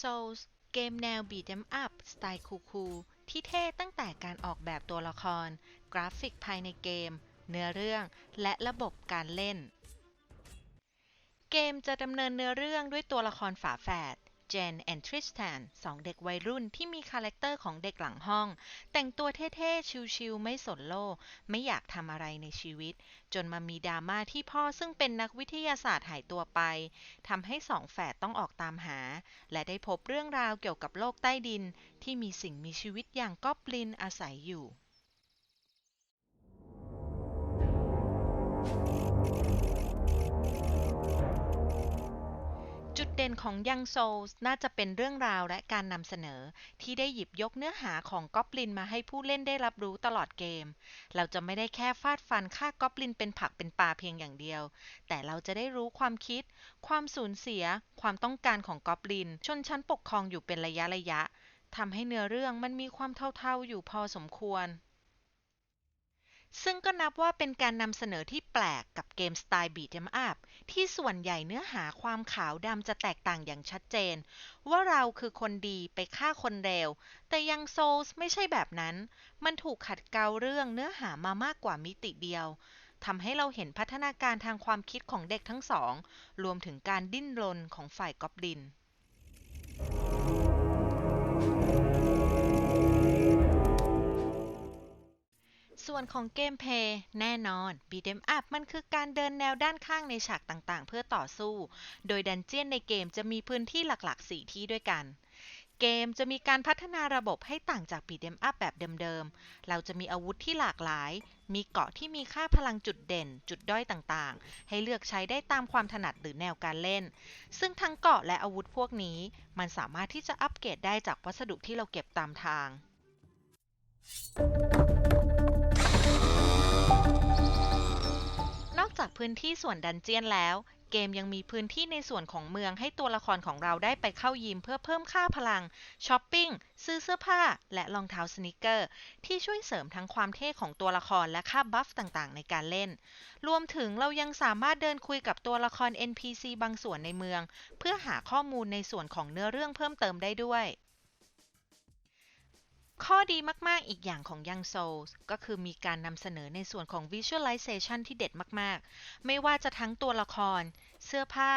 Souls เกมแนว Beat 'em up สไตล์คูลๆที่เท่ตั้งแต่การออกแบบตัวละคร กราฟิกภายในเกม เนื้อเรื่องและระบบการเล่น เกมจะดำเนินเนื้อเรื่องด้วยตัวละครฝาแฝด เจนและทริสแตนสองเด็กวัยรุ่นที่มีคาแรคเตอร์ของเด็กหลังห้อง แต่งตัวเท่ๆ ชิลๆ ไม่สนโลก ไม่อยากทำอะไรในชีวิต จนมามีดราม่าที่พ่อซึ่งเป็นนักวิทยาศาสตร์หายตัวไปทำให้สองแฝดต้องออกตามหา และได้พบเรื่องราวเกี่ยวกับโลกใต้ดิน ที่มีสิ่งมีชีวิตอย่างก๊อบลินอาศัยอยู่ เด่นของ Young Souls น่าจะเป็นเรื่องราวและการนำเสนอ ที่ได้หยิบยกเนื้อหาของก๊อบลินมาให้ผู้เล่นได้รับรู้ตลอดเกม เราจะไม่ได้แค่ฟาดฟันฆ่าก๊อบลินเป็นผักเป็นปลาเพียงอย่างเดียว แต่เราจะได้รู้ความคิด ความสูญเสีย ความต้องการของก๊อบลิน ชนชั้นปกครองอยู่เป็นระยะระยะทำให้เนื้อเรื่องมันมีความเท่าๆอยู่พอสมควร ซึ่งก็นับว่าเป็นการนำเสนอที่แปลกกับเกมสไตล์ Beat 'em up ที่ส่วนใหญ่เนื้อหาความขาวดำจะแตกต่างอย่างชัดเจน ว่าเราคือคนดีไปฆ่าคนเร็ว แต่ยัง Souls ไม่ใช่แบบนั้น มันถูกขัดเกลาเรื่องเนื้อหามามากกว่ามิติเดียวทำให้เราเห็นพัฒนาการทางความคิดของเด็กทั้งสอง รวมถึงการดิ้นรนของฝ่ายกอบลิน ส่วนของเกมเพย์แน่นอน Beat 'em up มันคือการเดินแนวด้านข้างในฉากต่างๆ เพื่อต่อสู้ โดยดันเจียนในเกมจะมีพื้นที่หลักๆ 4 ที่ด้วยกัน เกมจะมีการพัฒนาระบบให้ต่างจาก Beat 'em up แบบเดิมๆ เราจะมีอาวุธที่หลากหลาย มีเกาะที่มีค่าพลังจุดเด่น จุดด้อยต่างๆ ให้เลือกใช้ได้ตามความถนัดหรือแนวการเล่น ซึ่งทั้งเกาะและอาวุธพวกนี้ มันสามารถที่จะอัปเกรดได้จากวัสดุที่เราเก็บตามทาง จากพื้นที่ส่วนดันเจียนแล้ว เกมยังมีพื้นที่ในส่วนของเมืองให้ตัวละครของเราได้ไปเข้ายิมเพื่อเพิ่มค่าพลังช้อปปิ้งซื้อเสื้อผ้า และรองเท้าสนิเกอร์ ที่ช่วยเสริมทั้งความเท่ของตัวละครและค่าบัฟต่างๆ ในการเล่น รวมถึงเรายังสามารถเดินคุยกับตัวละคร NPC บางส่วนในเมือง เพื่อหาข้อมูลในส่วนของเนื้อเรื่องเพิ่มเติมได้ด้วย ข้อดีมาก ๆ อีกอย่างของ Young Souls ก็คือมีการนำเสนอในส่วนของ Visualization ที่เด็ดมาก ๆ ไม่ว่าจะทั้งตัวละคร เสื้อผ้า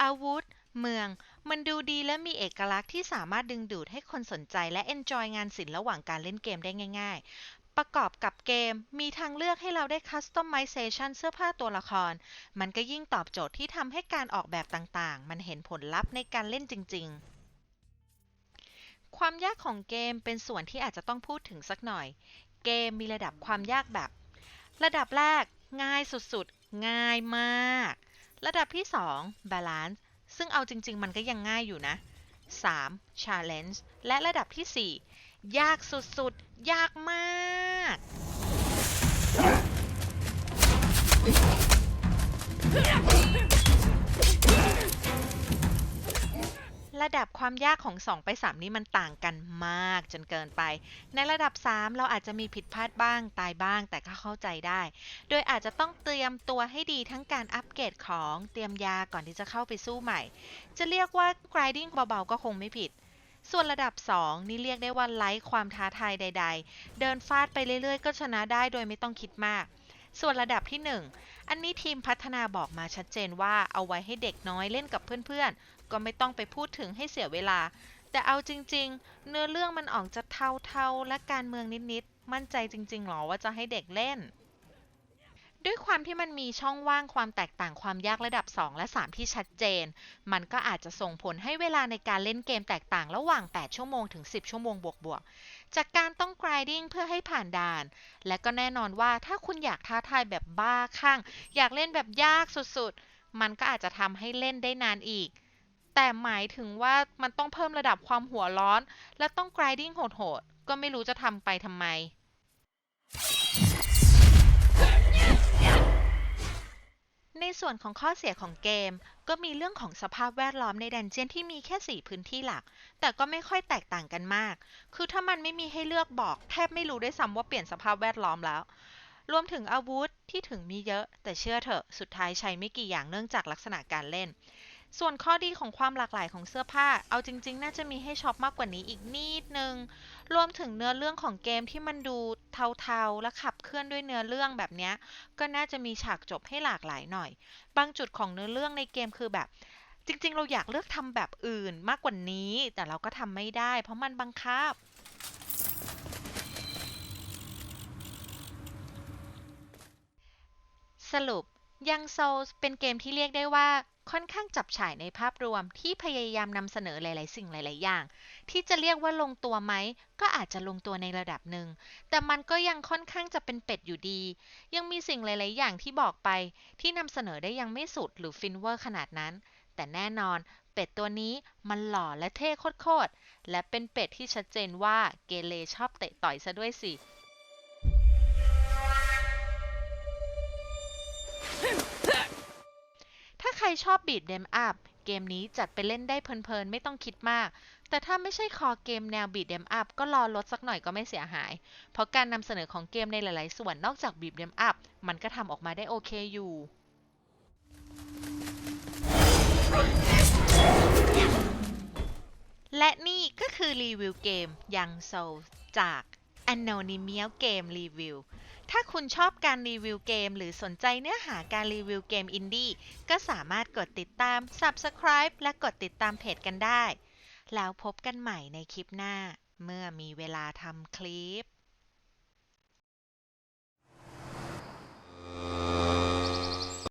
อาวุธ เมือง มันดูดีและมีเอกลักษณ์ที่สามารถดึงดูดให้คนสนใจและ enjoy งานศิลป์ระหว่างการเล่นเกมได้ง่าย ๆ ประกอบกับเกมมีทางเลือกให้เราได้ Customization เสื้อผ้าตัวละคร มันก็ยิ่งตอบโจทย์ที่ทำให้การออกแบบต่าง ๆ มันเห็นผลลัพธ์ในการเล่นจริง ๆ ความยากของเกมเป็นส่วนที่อาจจะต้องพูดถึงสักหน่อย เกมมีระดับความยากแบบ ระดับแรกง่ายสุดๆ ง่ายมาก ระดับที่ 2 balance ซึ่งเอาจริง ๆ มันก็ยังง่ายอยู่นะ 3. challenge และระดับที่ 4 ยากสุดๆ ยากมาก ระดับความยากของ 2 ไป 3 นี้มันต่างกันมากจนเกินไป ในระดับ 3 เราอาจจะมีผิดพลาดบ้างตายบ้างแต่ก็เข้าใจได้ โดยอาจจะต้องเตรียมตัวให้ดีทั้งการอัปเกรดของเตรียมยาก่อนที่จะเข้าไปสู้ใหม่ จะเรียกว่า grinding เบาๆ ก็คงไม่ผิด ส่วนระดับ 2 นี่เรียกได้ว่าไร้ความท้าทายใด ๆ เดินฟาดไปเรื่อยๆ ก็ชนะได้โดยไม่ต้องคิดมากส่วนระดับที่ 1 อันนี้ทีมพัฒนาบอกมาชัดเจนว่าเอาไว้ให้เด็กน้อยเล่นกับเพื่อนๆ ก็ไม่ต้องไปพูดถึงให้เสียเวลา แต่เอาจริง ๆ เนื้อเรื่องมันออกจะเทาๆและการเมืองนิดๆ มั่นใจจริงๆหรอว่าจะให้เด็กเล่น ด้วยความที่มันมีช่องว่างความแตกต่างความยากระดับ 2 และ 3 ที่ชัดเจน มันก็อาจจะส่งผลให้เวลาในการเล่นเกมแตกต่างระหว่าง 8 ชั่วโมงถึง 10 ชั่วโมงบวกๆ จากการต้อง grinding เพื่อให้ผ่านด่าน และก็แน่นอนว่าถ้าคุณอยากท้าทายแบบบ้าคลั่งอยากเล่นแบบยากสุดๆ มันก็อาจจะทำให้เล่นได้นานอีก แต่หมายถึงว่ามันต้องเพิ่มระดับความหัวร้อน และต้อง grinding โหดๆ ก็ไม่รู้จะทำไปทำไม ในส่วนของข้อเสียของเกม ก็มีเรื่องของสภาพแวดล้อมในดันเจียนที่มีแค่ 4 พื้นที่หลัก แต่ก็ไม่ค่อยแตกต่างกันมาก คือถ้ามันไม่มีให้เลือกบอกแทบไม่รู้ได้ซ้ำว่าเปลี่ยนสภาพแวดล้อมแล้วรวมถึงอาวุธที่ถึงมีเยอะ แต่เชื่อเถอะ สุดท้ายใช้ไม่กี่อย่างเนื่องจากลักษณะการเล่น ส่วนข้อดีของความหลากหลายของเสื้อผ้า เอาจริง ๆ น่าจะมีให้ช็อปมากกว่านี้อีกนิดนึง รวมถึงเนื้อเรื่องของเกมที่มันดูเทาๆ และขับเคลื่อนด้วยเนื้อเรื่องแบบนี้ ก็น่าจะมีฉากจบให้หลากหลายหน่อย บางจุดของเนื้อเรื่องในเกมคือแบบ จริง ๆ เราอยากเลือกทำแบบอื่นมากกว่านี้ แต่เราก็ทำไม่ได้ เพราะมันบังคับสรุป ยังโซลเป็นเกมที่เรียกได้ว่าค่อนข้างจับฉ่ายในภาพรวมที่พยายามนำเสนอหลาย ๆ สิ่งหลาย ๆ อย่าง ที่จะเรียกว่าลงตัวไหม ก็อาจจะลงตัวในระดับหนึ่ง แต่มันก็ยังค่อนข้างจะเป็นเป็ดอยู่ดี ยังมีสิ่งหลาย ๆ อย่างที่บอกไป ที่นำเสนอได้ยังไม่สุดหรือฟินเวอร์ขนาดนั้น แต่แน่นอน เป็ดตัวนี้มันหล่อและเท่โคตร ๆ และเป็นเป็ดที่ชัดเจนว่าเกเรชอบเตะต่อยซะด้วยสิ รชอบบีดเดมอัพเกมนี้จัดไปเล่นได้เพลินๆ ไม่ต้องคิดมาก แต่ถ้าไม่ใช่คอเกมแนวบีดเดมอัพก็รอลดสักหน่อยก็ไม่เสียหาย เพราะการนำเสนอของเกมในหลายๆ ส่วนนอกจากบีดเดมอัพมันก็ทำออกมาได้โอเคอยู่และนี่ก็คือรีวิวเกมยังโซจาก Anonymous Game Review ถ้าคุณชอบการรีวิวเกม หรือสนใจเนื้อหาการรีวิวเกมอินดี้ก็สามารถกดติดตาม Subscribe และกดติดตามเพจกันได้ แล้วพบกันใหม่ในคลิปหน้า เมื่อมีเวลาทำคลิป